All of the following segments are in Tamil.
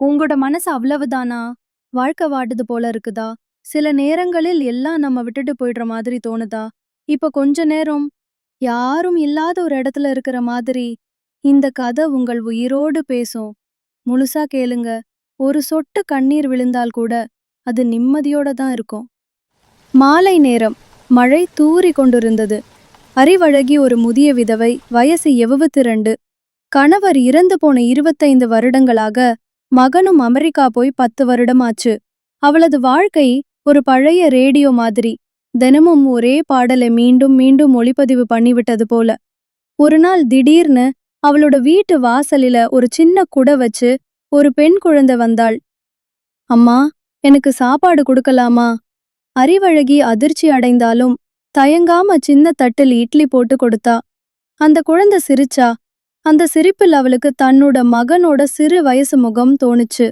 உங்களோட மனசு அவ்வளவுதானா? வாழ்க்கை வாடுது போல இருக்குதா? சில நேரங்களில் எல்லாம் நம்ம விட்டுட்டு போயிடுற மாதிரி தோணுதா? இப்ப கொஞ்ச நேரம் யாரும் இல்லாத ஒரு இடத்துல இருக்கிற மாதிரி இந்த கதை உங்கள் உயிரோடு பேசும். முழுசா கேளுங்க. ஒரு சொட்டு கண்ணீர் விழுந்தால் கூட அது நிம்மதியோட தான் இருக்கும். மாலை நேரம் மழை தூறி கொண்டிருந்தது. அறிவழகி ஒரு முதிய விதவை வயசு 72 கணவர் இறந்து போன 25 வருடங்களாக மகனும் அமெரிக்கா போய் பத்து வருடமாச்சு. அவளது வாழ்க்கை ஒரு பழைய ரேடியோ மாதிரி. தினமும் ஒரே பாடலை மீண்டும் மீண்டும் ஒளிப்பதிவு பண்ணிவிட்டது போல. ஒரு நாள் திடீர்னு அவளோட வீட்டு வாசலில ஒரு சின்ன குடை வச்சு ஒரு பெண் குழந்தை வந்தாள். அம்மா எனக்கு சாப்பாடு கொடுக்கலாமா? அறிவழகி அதிர்ச்சி அடைந்தாலும் தயங்காம சின்ன தட்டில் இட்லி போட்டு கொடுத்தா. அந்த குழந்தை சிரிச்சா அந்த சிரிப்பில் அவளுக்கு தன்னோட மகனோட சிறு வயசு முகம் தோணுச்சு.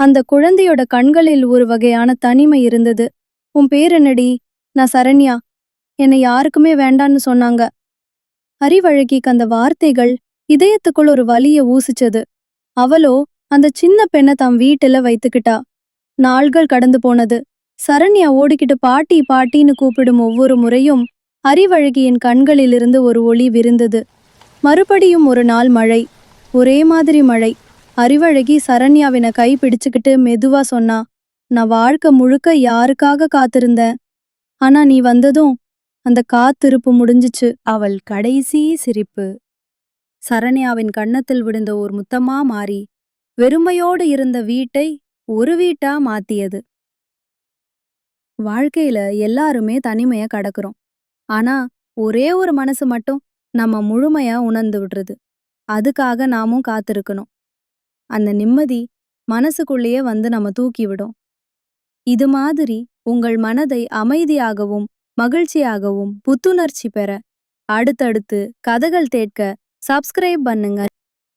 அந்த குழந்தையோட கண்களில் ஒரு வகையான தனிமை இருந்தது. உன் பேர் என்னடி? நான் சரண்யா. என்னை யாருக்குமே வேண்டான்னு சொன்னாங்க. அறிவழகிக்கு அந்த வார்த்தைகள் இதயத்துக்குள் ஒரு வலிய ஊசிச்சது. அவளோ அந்த சின்ன பெண்ணை தம் வீட்டுல வைத்துக்கிட்டா? நாள்கள் கடந்து போனது. சரண்யா ஓடிக்கிட்டு பாட்டி பாட்டின்னு கூப்பிடும் ஒவ்வொரு முறையும் அறிவழகியின் கண்களிலிருந்து ஒரு ஒளி விருந்தது. மறுபடியும் ஒரு நாள் மழை. ஒரே மாதிரி மழை. அறிவழகி சரண்யாவின கை பிடிச்சுக்கிட்டு மெதுவா சொன்னா நான் வாழ்க்கை முழுக்க யாருக்காக காத்திருந்தேன் ஆனா நீ வந்ததும் அந்த காத்திருப்பு முடிஞ்சுச்சு. அவள் கடைசி சிரிப்பு. சரண்யாவின் கன்னத்தில் விழுந்த ஒரு முத்தமா மாறி வெறுமையோடு இருந்த வீட்டை ஒரு வீட்டா மாத்தியது. வாழ்க்கையில எல்லாருமே தனிமைய கடக்குறோம். ஆனா ஒரே ஒரு மனசு மட்டும் நம்ம முழுமையா உணர்ந்து விடுறது. அதுக்காக நாமும் காத்திருக்கணும். அந்த நிம்மதி மனசுக்குள்ளேயே வந்து நம்ம தூக்கி விடும். இது மாதிரி உங்கள் மனதை அமைதியாகவும் மகிழ்ச்சியாகவும் புத்துணர்ச்சி பெற அடுத்தடுத்து கதைகள் தேட்க சப்ஸ்கிரைப் பண்ணுங்க.